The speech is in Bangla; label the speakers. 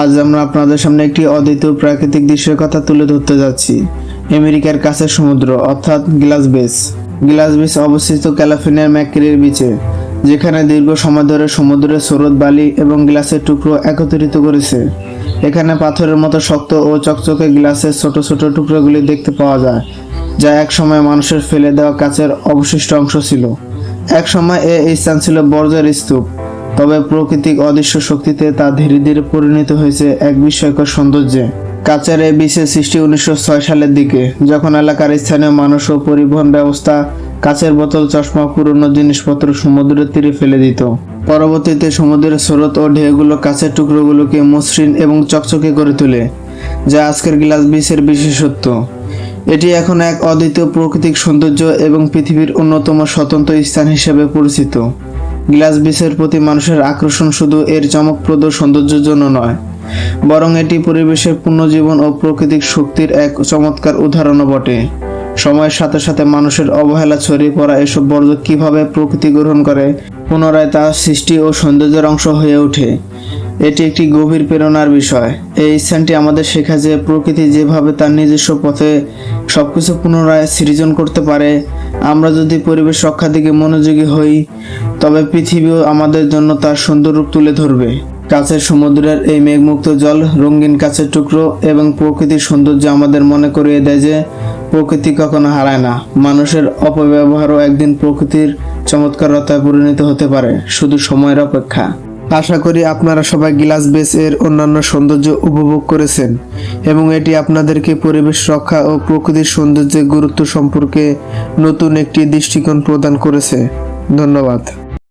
Speaker 1: আজ আমরা আপনাদের সামনে একটি অদ্বিতীয় প্রাকৃতিক দৃশ্যের কথা তুলে ধরতে যাচ্ছি। আমেরিকার কাছের সমুদ্র, অর্থাৎ গ্লাস বেস। গ্লাস বেস অবস্থিত ক্যালিফোর্নিয়ার ম্যাককেরির বিচে, যেখানে দীর্ঘ সময় ধরে সমুদ্রের স্রোত, বালি এবং গ্লাসের টুকরো একত্রিত করেছে। এখানে পাথরের মতো শক্ত ও চকচকে গ্লাসের ছোট ছোট টুকরোগুলি দেখতে পাওয়া যায়, যা এক সময় মানুষের ফেলে দেওয়া কাচের অবশিষ্ট অংশ ছিল। এক সময় এ স্থান ছিল বর্জ্যের স্তূপ। তবে প্রাকৃতিক অদৃশ্য শক্তিতে তা ধীরে ধীরে পরিণত হয়েছে এক বিস্ময়কর সৌন্দর্যে। কাচের বিশেষ সৃষ্টি উনিশশো ছয় সালের দিকে, যখন এলাকার স্থানীয় মানুষ ও পরিবহন ব্যবস্থা কাচের বোতল, চশমা, পুরনো জিনিসপত্র সমুদ্রের তীরে ফেলে দিত। পরবর্তীতে সমুদ্রের স্রোত ও ঢেউগুলো কাচের টুকরোগুলোকে মসৃণ এবং চকচকে করে তোলে, যা আজকের গ্লাস বিচের বিশেষত্ব। এটি এখন এক অদ্বিতীয় প্রাকৃতিক সৌন্দর্য এবং পৃথিবীর অন্যতম স্বতন্ত্র স্থান হিসেবে পরিচিত। গ্লাস বিচের প্রতি মানুষের আকর্ষণ শুধু এর চমকপ্রদ সৌন্দর্যের জন্য নয়, বরং এটি পরিবেশের পুনর্জীবন ও প্রকৃতিক শক্তির এক চমৎকার উদাহরণও বটে। সময়ের সাথে সাথে মানুষের অবহেলা ছড়িয়ে পড়া এসব বর্জ্য কীভাবে প্রকৃতি গ্রহণ করে, পুনরায় তা সৃষ্টি ও সৌন্দর্যের অংশ হয়ে ওঠে। এটি একটি গভীর প্রেরণার বিষয়। এই স্থানটি আমাদের শেখা যে প্রকৃতি যেভাবে তার নিজস্ব পথে সবকিছু পুনরায় সৃজন করতে পারে, আমরা যদি পরিবেশ রক্ষার দিকে মনোযোগী হই, তবে পৃথিবীও আমাদের জন্য তার সুন্দর রূপ তুলে ধরবে। কাছের সমুদ্রের এই মেঘমুক্ত জল, রঙিন কাছের টুকরো এবং প্রকৃতির সৌন্দর্য আমাদের মনে করিয়ে দেয় যে প্রকৃতি কখনো হারায় না। মানুষের অপব্যবহারও একদিন প্রকৃতির চমৎকারতায় পরিণত হতে পারে, শুধু সময়ের অপেক্ষা। আশা করি আপনারা সবাই গ্লাস বেস এর অন্যান্য সৌন্দর্য উপভোগ করেছেন এবং এটি আপনাদেরকে পরিবেশ রক্ষা ও প্রকৃতির সৌন্দর্যের গুরুত্ব সম্পর্কে নতুন একটি দৃষ্টিকোণ প্রদান করেছে। ধন্যবাদ।